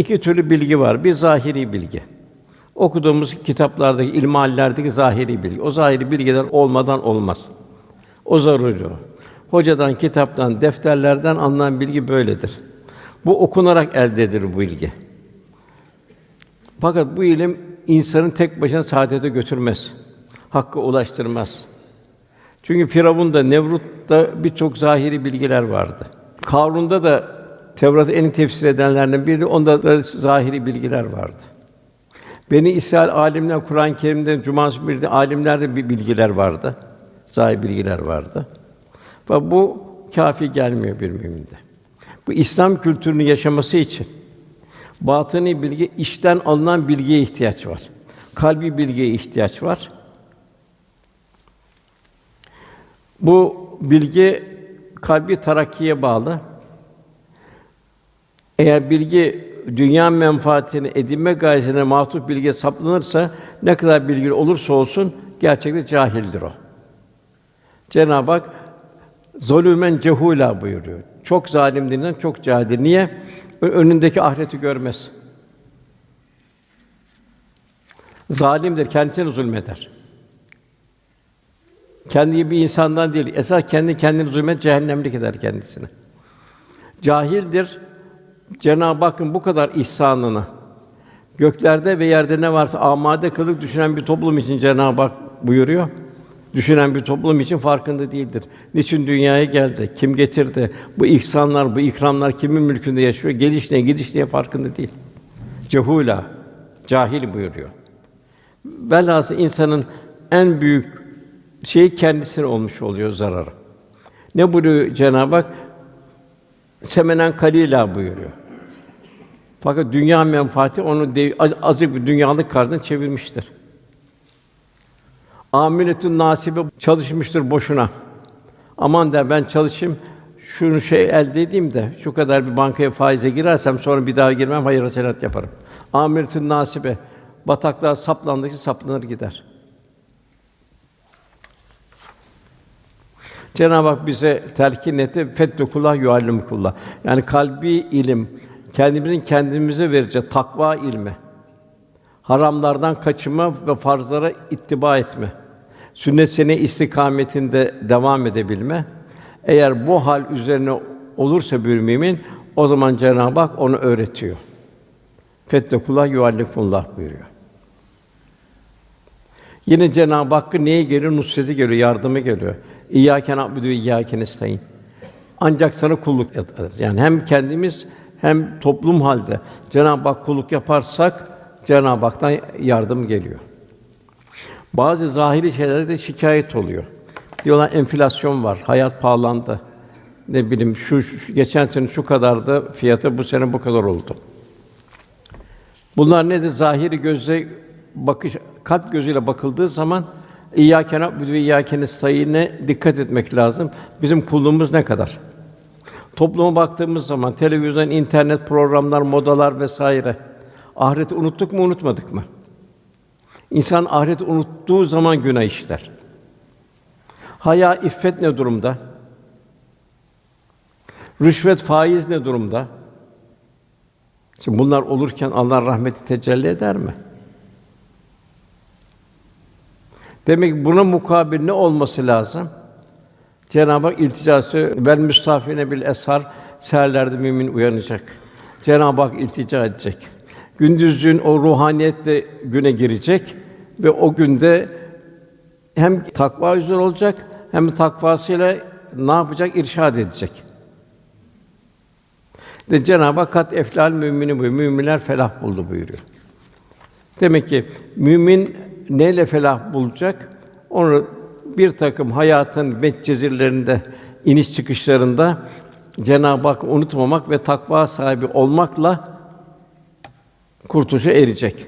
İki türlü bilgi var. Bir zahiri bilgi. Okuduğumuz kitaplardaki, ilmihallerdeki zahiri bilgi. O zahiri bilgiler olmadan olmaz. O zaruri. Hocadan, kitaptan, defterlerden alınan bilgi böyledir. Bu okunarak elde edilir bu bilgi. Fakat bu ilim insanın tek başına saadete götürmez. Hakkı ulaştırmaz. Çünkü Firavun'da, Nevrut'ta birçok zahiri bilgiler vardı. Karun'da da Tevrat'ı en tefsir edenlerden biri, onda da zahiri bilgiler vardı. Beni İsrail alimler Kur'an-ı Kerim'de Cuma birde alimlerde bir bilgiler vardı. Zahir bilgiler vardı. Ve bu kafi gelmiyor bir müminde. Bu İslam kültürünü yaşaması için batini bilgi, içten alınan bilgiye ihtiyaç var. Kalbi bilgiye ihtiyaç var. Bu bilgi kalbi tarakkiye bağlı. Eğer bilgi dünya menfaatini edinme gayesine matuf bilgiye saplanırsa ne kadar bilgili olursa olsun gerçekte cahildir o. Cenab-ı Hak zulümen cehula buyuruyor. Çok zalim denilen çok cahildir. Niye? Önündeki ahireti görmez. Zalimdir, kendisine zulmeder. Kendi bir insandan değil, esas kendi kendini zulmet cehennemlik eder kendisine. Cahildir. Cenab-ı Hakk'ın bu kadar ihsanını göklerde ve yerde ne varsa amade kılıp düşünen bir toplum için Cenab-ı Hak buyuruyor. Düşünen bir toplum için farkında değildir. Niçin dünyaya geldi? Kim getirdi? Bu ihsanlar, bu ikramlar kimin mülkünde yaşıyor? Geliş ne, gidiş diye farkında değil. Cehula, cahil buyuruyor. Velhâsıl insanın en büyük şeyi kendisine olmuş oluyor zararı. Ne buyuruyor Cenab-ı Hak? Semenen kalila buyuruyor. Fakat dünya menfaati onu dev, az- azıcık bir dünyalık karşısına çevirmiştir. Amiletün nasibe çalışmıştır boşuna. Aman der ben çalışayım, şunu şey elde edeyim de şu kadar bir bankaya faize girersem sonra bir daha girmem, hayır hasenat yaparım. Amiletün nasibe bataklığa saplandıkça saplanır gider. Cenab-ı Hak bize telkin etti. Fettekullah yuallimkullah. Yani kalbi ilim, kendimizin kendimize vereceği takva ilmi. Haramlardan kaçınma ve farzlara ittiba etme. Sünnet sene istikametinde devam edebilme. Eğer bu hal üzerine olursa bir mümin, o zaman Cenab-ı Hak onu öğretiyor. Fettekullah yuallimkullah buyuruyor. Yine Cenab-ı Hakk'ın neye geliyor? Nusreti geliyor, yardımı geliyor. İyyâke na'budu ve iyyâke nestaîn. Ancak sana kulluk ederiz. Yani hem kendimiz hem toplum halde Cenab-ı Hak kulluk yaparsak Cenab-ı Hak'tan yardım geliyor. Bazı zahiri şeylerde de şikayet oluyor. Diyorlar enflasyon var, hayat pahalandı. Ne bileyim şu, şu geçen sene şu kadardı fiyatı bu sene bu kadar oldu. Bunlar nedir? Zahiri gözle bakış, kalp gözüyle bakıldığı zaman İyyâke na'budu ve iyyâke nestaîn'e dikkat etmek lazım. Bizim kulluğumuz ne kadar? Topluma baktığımız zaman televizyon, internet programlar, modalar vesaire. Ahireti unuttuk mu, unutmadık mı? İnsan ahireti unuttuğu zaman günah işler. Haya, iffet ne durumda? Rüşvet, faiz ne durumda? Şimdi bunlar olurken Allah rahmeti tecelli eder mi? Demek ki buna mukabil ne olması lazım? Cenab-ı Hak ilticası vel müstafine bil eshar seherlerde mümin uyanacak. Cenab-ı Hak iltica edecek. Gündüzün o ruhaniyetle güne girecek ve o günde hem takva üzere olacak hem takvasıyla ne yapacak? İrşad edecek. De Cenab-ı Hak kat eflal mümini buyuruyor. Müminler felah buldu buyuruyor. Demek ki mümin neyle felah bulacak? Onu bir takım hayatın metcezirlerinde, iniş çıkışlarında Cenab-ı Hakk'ı unutmamak ve takva sahibi olmakla kurtuluşa erecek.